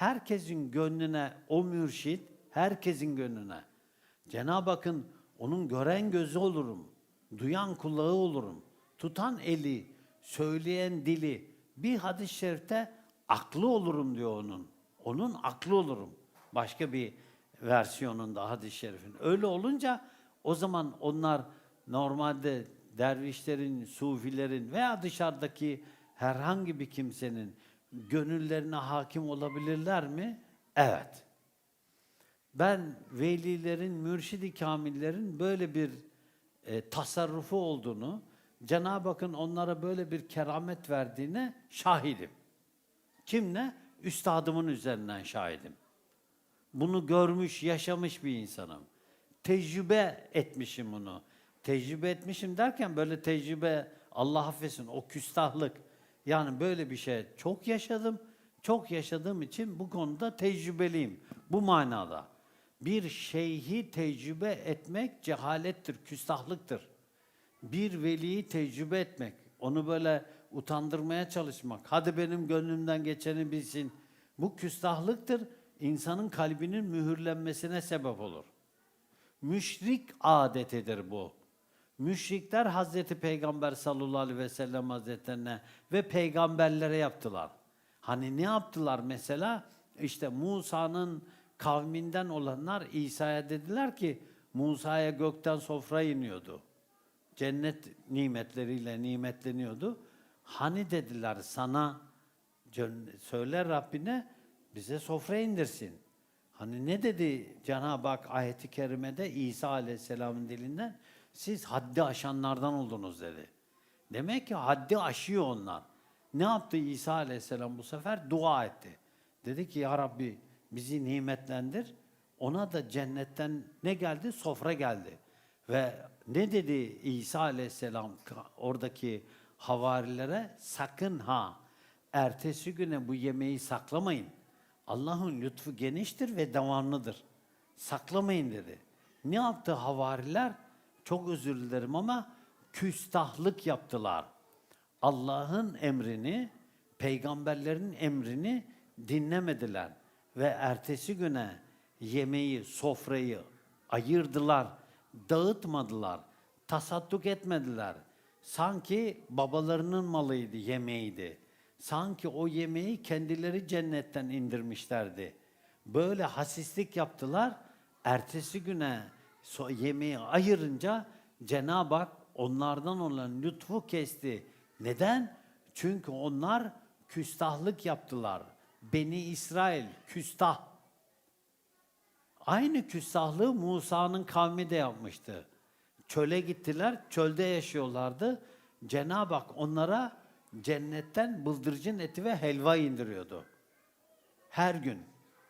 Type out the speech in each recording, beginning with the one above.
herkesin gönlüne o mürşit, herkesin gönlüne. Cenab-ı Hakk'ın onun gören gözü olurum, duyan kulağı olurum, tutan eli, söyleyen dili. Bir hadis-i şerifte aklı olurum diyor onun. Onun aklı olurum. Başka bir versiyonunda hadis-i şerifin. Öyle olunca o zaman onlar normalde dervişlerin, sufilerin veya dışarıdaki herhangi bir kimsenin gönüllerine hakim olabilirler mi? Evet. Ben velilerin, mürşidi kamillerin böyle bir e, tasarrufu olduğunu, Cenab-ı Hakk'ın onlara böyle bir keramet verdiğine şahidim. Kimle? Üstadımın üzerinden şahidim. Bunu görmüş, yaşamış bir insanım. Tecrübe etmişim bunu. Tecrübe etmişim derken böyle tecrübe, Allah affetsin o küstahlık. Yani böyle bir şey çok yaşadım. Çok yaşadığım için bu konuda tecrübeliyim. Bu manada. Bir şeyhi tecrübe etmek cehalettir, küstahlıktır. Bir veliyi tecrübe etmek, onu böyle utandırmaya çalışmak, hadi benim gönlümden geçeni bilsin. Bu küstahlıktır, insanın kalbinin mühürlenmesine sebep olur. Müşrik adetidir bu. Müşrikler Hazreti Peygamber sallallahu aleyhi ve sellem hazretlerine ve peygamberlere yaptılar. Hani ne yaptılar mesela? İşte Musa'nın kavminden olanlar İsa'ya dediler ki Musa'ya gökten sofra iniyordu. Cennet nimetleriyle nimetleniyordu. Hani dediler sana söyle Rabbine bize sofra indirsin. Hani ne dedi Cenab-ı Hak ayeti kerimede İsa Aleyhisselam'ın dilinden? Siz haddi aşanlardan oldunuz dedi. Demek ki haddi aşıyor onlar. Ne yaptı İsa Aleyhisselam bu sefer? Dua etti. Dedi ki ya Rabbi bizi nimetlendir. Ona da cennetten ne geldi? Sofra geldi. Ve ne dedi İsa Aleyhisselam oradaki havarilere? Sakın ha ertesi güne bu yemeği saklamayın. Allah'ın lütfu geniştir ve devamlıdır. Saklamayın dedi. Ne yaptı havariler? Çok özür dilerim ama küstahlık yaptılar. Allah'ın emrini, peygamberlerin emrini dinlemediler ve ertesi güne yemeği, sofrayı ayırdılar, dağıtmadılar, tasadduk etmediler. Sanki babalarının malıydı, yemeğiydi. Sanki o yemeği kendileri cennetten indirmişlerdi. Böyle hasislik yaptılar. Ertesi güne yemeği ayırınca Cenab-ı Hak onlardan olan lütfu kesti. Neden? Çünkü onlar küstahlık yaptılar. Beni İsrail küstah. Aynı küstahlığı Musa'nın kavmi de yapmıştı. Çöle gittiler, çölde yaşıyorlardı. Cenab-ı Hak onlara cennetten bıldırcın eti ve helva indiriyordu. Her gün.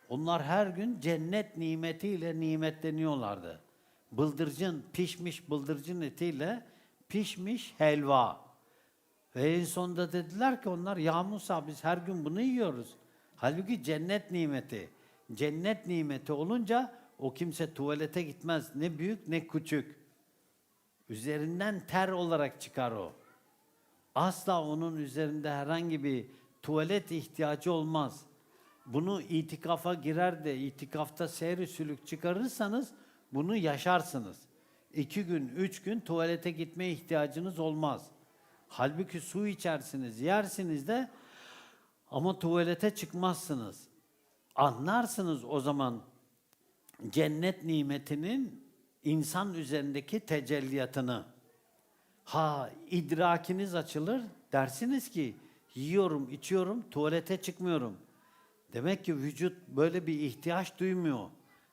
Onlar her gün cennet nimetiyle nimetleniyorlardı. Bıldırcın, pişmiş bıldırcın etiyle pişmiş helva. Ve en sonunda dediler ki onlar ya Musa biz her gün bunu yiyoruz. Halbuki cennet nimeti. Cennet nimeti olunca o kimse tuvalete gitmez. Ne büyük ne küçük. Üzerinden ter olarak çıkar o. Asla onun üzerinde herhangi bir tuvalet ihtiyacı olmaz. Bunu itikafa girer de itikafta seyri sülük çıkarırsanız bunu yaşarsınız. İki gün, üç gün tuvalete gitme ihtiyacınız olmaz. Halbuki su içersiniz, yersiniz de ama tuvalete çıkmazsınız. Anlarsınız o zaman cennet nimetinin insan üzerindeki tecelliyatını. Ha idrakiniz açılır dersiniz ki yiyorum, içiyorum, tuvalete çıkmıyorum. Demek ki vücut böyle bir ihtiyaç duymuyor.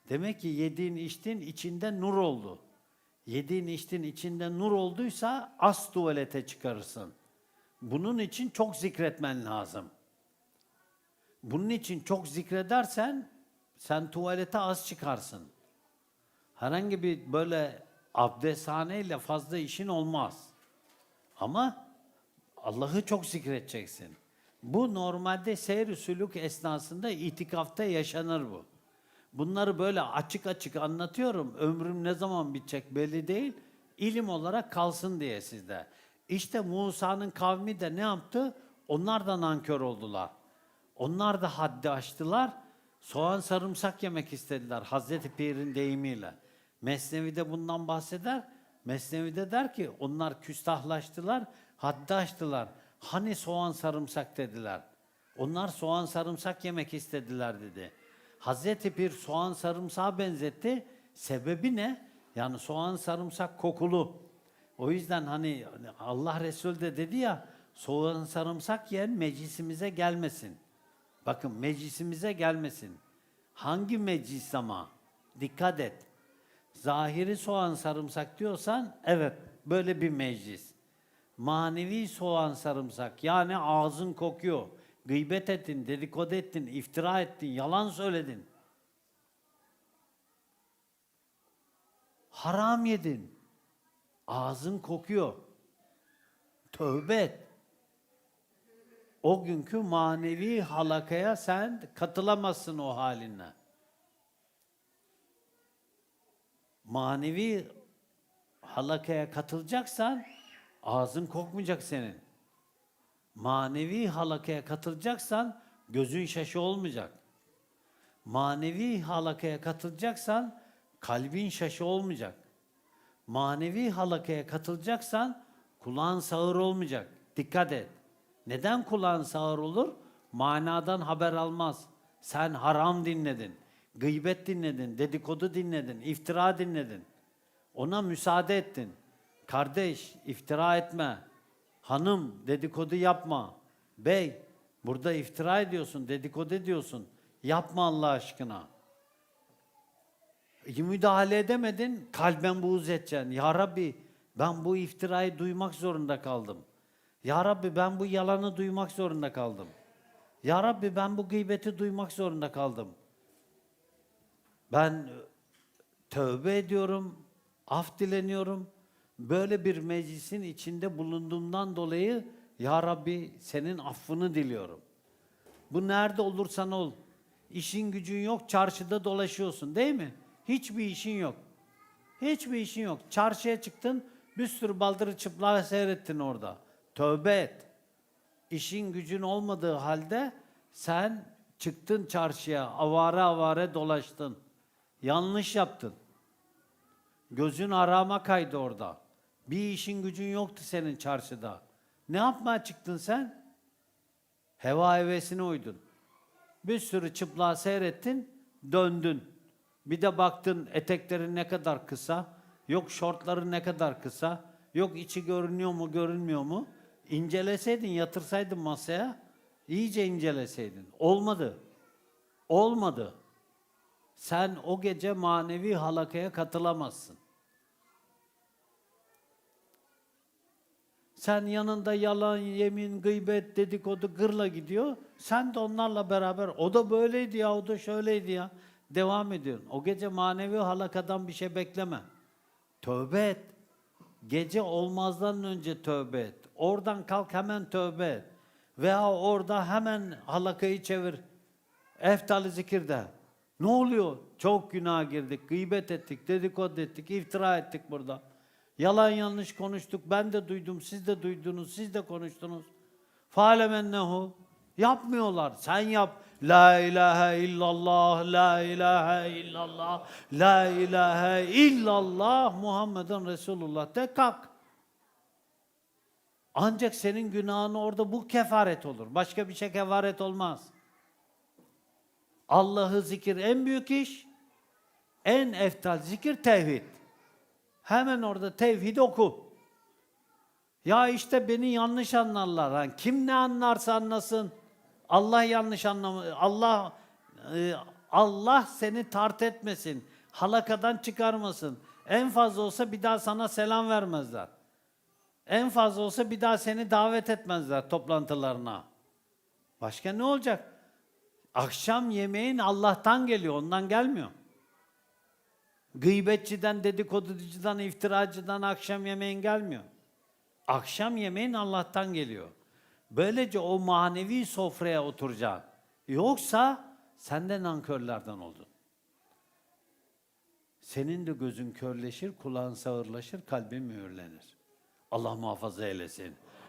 Demek ki yediğin içtiğin içinde nur oldu. Yediğin içtiğin içinde nur olduysa az tuvalete çıkarırsın. Bunun için çok zikretmen lazım. Bunun için çok zikredersen sen tuvalete az çıkarsın. Herhangi bir böyle abdesthaneyle fazla işin olmaz. Ama Allah'ı çok zikredeceksin. Bu normalde seyir sülük esnasında itikafta yaşanır bu. Bunları böyle açık açık anlatıyorum. Ömrüm ne zaman bitecek belli değil. İlim olarak kalsın diye sizde. İşte Musa'nın kavmi de ne yaptı? Onlar da nankör oldular. Onlar da haddi aştılar. Soğan sarımsak yemek istediler Hazreti Pir'in deyimiyle. Mesnevi'de bundan bahseder. Mesnevi'de der ki onlar küstahlaştılar, haddi aştılar. Hani soğan sarımsak dediler. Onlar soğan sarımsak yemek istediler dedi. Hazreti Pir soğan sarımsağa benzetti. Sebebi ne? Yani soğan sarımsak kokulu. O yüzden hani Allah Resulü de dedi ya soğan sarımsak yiyen meclisimize gelmesin. Bakın meclisimize gelmesin. Hangi meclis ama? Dikkat et. Zahiri soğan sarımsak diyorsan evet böyle bir meclis. Manevi soğan sarımsak yani ağzın kokuyor. Gıybet ettin, dedikodu ettin, iftira ettin, yalan söyledin. Haram yedin. Ağzın kokuyor. Tövbe et. O günkü manevi halakaya sen katılamazsın o halinle. Manevi halakaya katılacaksan ağzın kokmayacak senin. Manevi halakaya katılacaksan gözün şaşı olmayacak. Manevi halakaya katılacaksan kalbin şaşı olmayacak. Manevi halakaya katılacaksan kulağın sağır olmayacak. Dikkat et. Neden kulağın sağır olur? Manadan haber almaz. Sen haram dinledin, gıybet dinledin, dedikodu dinledin, iftira dinledin. Ona müsaade ettin. Kardeş iftira etme. Hanım dedikodu yapma. Bey burada iftira ediyorsun, dedikodu ediyorsun. Yapma Allah aşkına. İyi müdahale edemedin, kalben buğz edeceksin. Ya Rabbi ben bu iftirayı duymak zorunda kaldım. Ya Rabbi ben bu yalanı duymak zorunda kaldım. Ya Rabbi ben bu gıybeti duymak zorunda kaldım. Ben e, tövbe ediyorum, af dileniyorum. Böyle bir meclisin içinde bulunduğumdan dolayı Ya Rabbi senin affını diliyorum. Bu nerede olursan ol. İşin gücün yok, çarşıda dolaşıyorsun değil mi? Hiçbir işin yok. Hiçbir işin yok. Çarşıya çıktın, bir sürü baldırı çıplağı seyrettin orada. Tövbe et. İşin gücün olmadığı halde sen çıktın çarşıya, avare avare dolaştın. Yanlış yaptın. Gözün arama kaydı orada. Bir işin gücün yoktu senin çarşıda. Ne yapmaya çıktın sen? Heva hevesine uydun. Bir sürü çıplağı seyrettin, döndün. Bir de baktın eteklerin ne kadar kısa, yok şortların ne kadar kısa, yok içi görünüyor mu görünmüyor mu? İnceleseydin, yatırsaydın masaya, iyice inceleseydin. Olmadı. Olmadı. Sen o gece manevi halakaya katılamazsın. Sen yanında yalan, yemin, gıybet, dedikodu, gırla gidiyor. Sen de onlarla beraber o da böyleydi ya, o da şöyleydi ya. Devam ediyorsun. O gece manevi halakadan bir şey bekleme. Tövbe et. Gece olmazdan önce tövbe et. Oradan kalk hemen tövbe et. Veya orada hemen halakayı çevir. Eftal zikirde. Ne oluyor? Çok günah girdik, gıybet ettik, dedikodu ettik, iftira ettik burada. Yalan yanlış konuştuk. Ben de duydum, siz de duydunuz, siz de konuştunuz. Fâlemennehu. Yapmıyorlar. Sen yap. La ilahe illallah, la ilahe illallah, la ilahe illallah Muhammeden Resulullah de kalk. Ancak senin günahın orada bu kefaret olur. Başka bir şey kefaret olmaz. Allah'ı zikir en büyük iş. En eftal zikir tevhid. Hemen orada tevhid oku. Ya işte beni yanlış anlarlar. Yani kim ne anlarsa anlasın. Allah yanlış anlamı. Allah e, Allah seni tart etmesin. Halakadan çıkarmasın. En fazla olsa bir daha sana selam vermezler. En fazla olsa bir daha seni davet etmezler toplantılarına. Başka ne olacak? Akşam yemeğin Allah'tan geliyor, ondan gelmiyor. Gıybetçiden, dedikoducudan, iftiracıdan akşam yemeğin gelmiyor. Akşam yemeğin Allah'tan geliyor. Böylece o manevi sofraya oturacaksın. Yoksa sen de nankörlerden oldun. Senin de gözün körleşir, kulağın sağırlaşır, kalbin mühürlenir. Allah muhafaza eylesin.